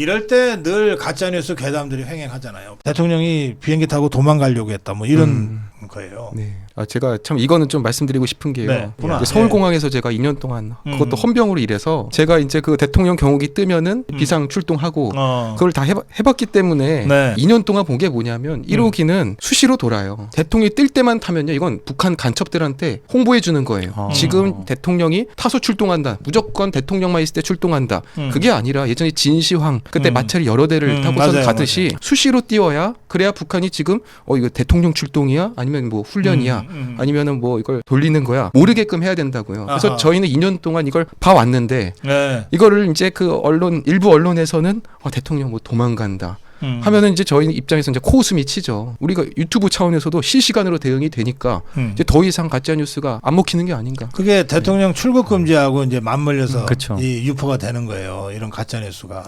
이럴 때 늘 가짜뉴스 괴담들이 횡행하잖아요. 대통령이 비행기 타고 도망가려고 했다. 뭐 이런 음. 거예요. 네. 아 제가 참 이거는 좀 말씀드리고 싶은 게요. 네. 이제 서울공항에서 제가 2년 동안 음. 그것도 헌병으로 일해서 제가 이제 그 대통령 경호기 뜨면은 음. 비상 출동하고 어. 그걸 다 해봤, 해봤기 때문에 네. 음. 2년 동안 본 게 뭐냐면 1호기는 수시로 돌아요. 대통령이 뜰 때만 타면요. 이건 북한 간첩들한테 홍보해 주는 거예요. 어. 지금 대통령이 타소 출동한다. 무조건 대통령만 있을 때 출동한다. 음. 그게 아니라 예전에 진시황 그때 음. 마찰이 여러 대를 음, 타고선 맞아요, 가듯이 맞아요. 수시로 띄워야 그래야 북한이 지금 어 이거 대통령 출동이야 아니면 뭐 훈련이야 음, 음. 아니면은 뭐 이걸 돌리는 거야 모르게끔 해야 된다고요. 그래서 아하. 저희는 2년 동안 이걸 봐왔는데 네. 이거를 이제 그 언론 일부 언론에서는 어, 대통령 뭐 도망간다 음. 하면은 이제 저희 입장에서 이제 코웃음이 치죠. 우리가 유튜브 차원에서도 실시간으로 대응이 되니까 음. 이제 더 이상 가짜 뉴스가 안 먹히는 게 아닌가. 그게 대통령 출국 금지하고 이제 맞물려서 음, 그쵸. 이 유포가 되는 거예요. 이런 가짜 뉴스가.